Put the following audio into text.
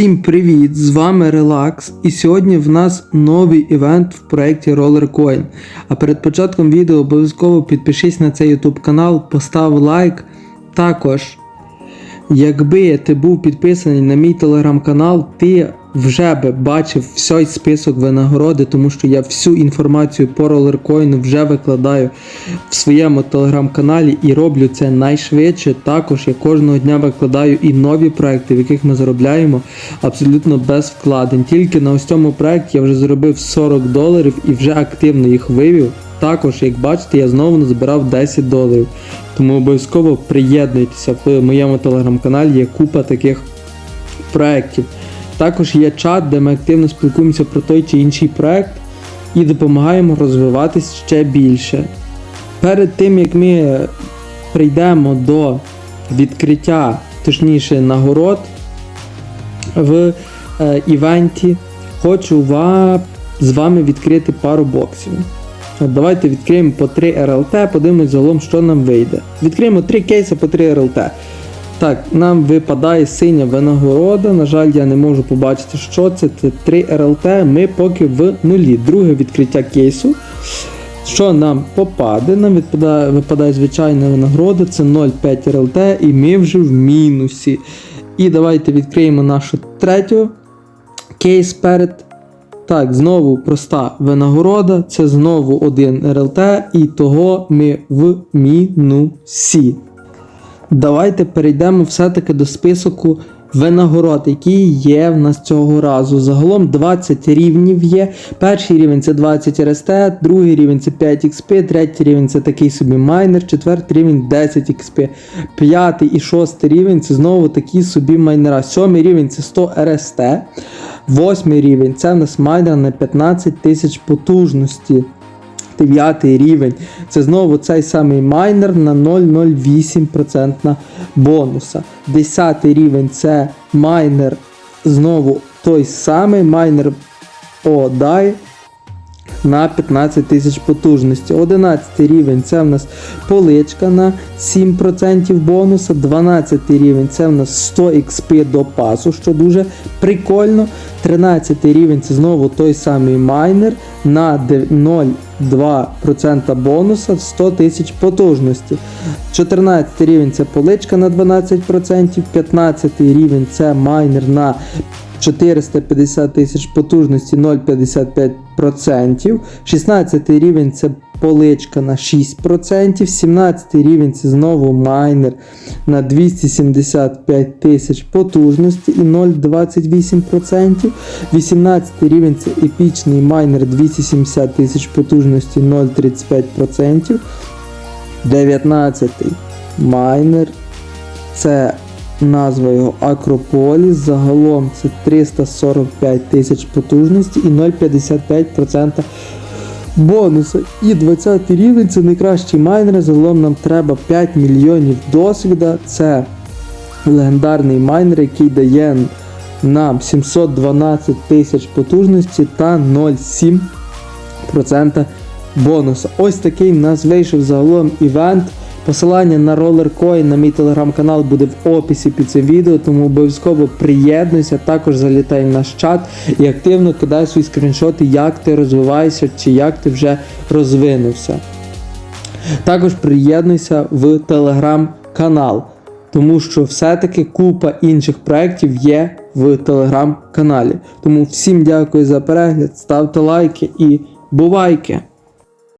Всім привіт! З вами Релакс, і сьогодні в нас новий івент в проєкті RollerCoin. А перед початком відео обов'язково підпишись на цей YouTube канал, постав лайк. Також, якби ти був підписаний на мій телеграм-канал, ти вже би бачив всей список винагороди, тому що я всю інформацію по RollerCoin вже викладаю в своєму телеграм-каналі і роблю це найшвидше. Також я кожного дня викладаю і нові проекти, в яких ми заробляємо абсолютно без вкладень. Тільки на ось цьому проекті я вже заробив 40 доларів і вже активно їх вивів. Також, як бачите, я знову назбирав 10 доларів. Тому обов'язково приєднуйтеся в моєму телеграм-каналі, є купа таких проєктів. Також є чат, де ми активно спілкуємося про той чи інший проект і допомагаємо розвиватись ще більше. Перед тим як ми прийдемо до відкриття, точніше нагород в е, івенті, хочу ва- з вами відкрити пару боксів. Давайте відкриємо по 3 РЛТ, подивимось загалом, що нам вийде. Відкриємо 3 кейси по 3 РЛТ. Так, нам випадає синя винагорода. На жаль, я не можу побачити, що це. Це 3 РЛТ. Ми поки в нулі. Друге відкриття кейсу. Що нам попаде? Нам відпадає, випадає звичайна винагорода, це 0,5 РЛТ, і ми вже в мінусі. І давайте відкриємо нашу третю кейс перед. Так, знову проста винагорода, це знову один РЛТ, і того ми в мінусі. Давайте перейдемо все-таки до списку винагород, які є в нас цього разу. Загалом 20 рівнів є. Перший рівень це 20 РСТ, другий рівень це 5 XP, третій рівень це такий собі майнер, четвертий рівень 10 XP, п'ятий і шостий рівень це знову такі собі майнера. Сьомий рівень це 100 РСТ. Восьмий рівень це в нас майнер на 15 тисяч потужності. 9 рівень. Це знову цей самий майнер на 0,08% бонуса. 10 рівень це майнер, знову той самий майнер ODAI на 15 тисяч потужності. 11 рівень це в нас поличка на 7% бонуса. 12 рівень це в нас 100 XP до пасу, що дуже прикольно. 13 рівень це знову той самий майнер на 0,2% бонуса 100 тисяч потужності. 14 рівень це поличка на 12%, 15 рівень це майнер на 450 тисяч потужності 0,55%. 16 рівень це поличка на 6%. 17 рівень це знову майнер на 275 тисяч потужності і 0,28%. 18 рівень це епічний майнер 270 тисяч потужності 0,35%. 19 майнер це назва його Акрополіс. Загалом це 345 тисяч потужності і 0,55% бонуса. І 20 рівень це найкращий майнер. Загалом нам треба 5 мільйонів досвіда. Це легендарний майнер, який дає нам 712 тисяч потужності та 0,7% бонуса. Ось такий в нас вийшов загалом івент. Посилання на RollerCoin на мій телеграм-канал буде в описі під цим відео, тому обов'язково приєднуйся, також залітай в наш чат і активно кидай свої скріншоти, як ти розвиваєшся чи як ти вже розвинувся. Також приєднуйся в телеграм-канал, тому що все-таки купа інших проєктів є в телеграм-каналі. Тому всім дякую за перегляд, ставте лайки і бувайки!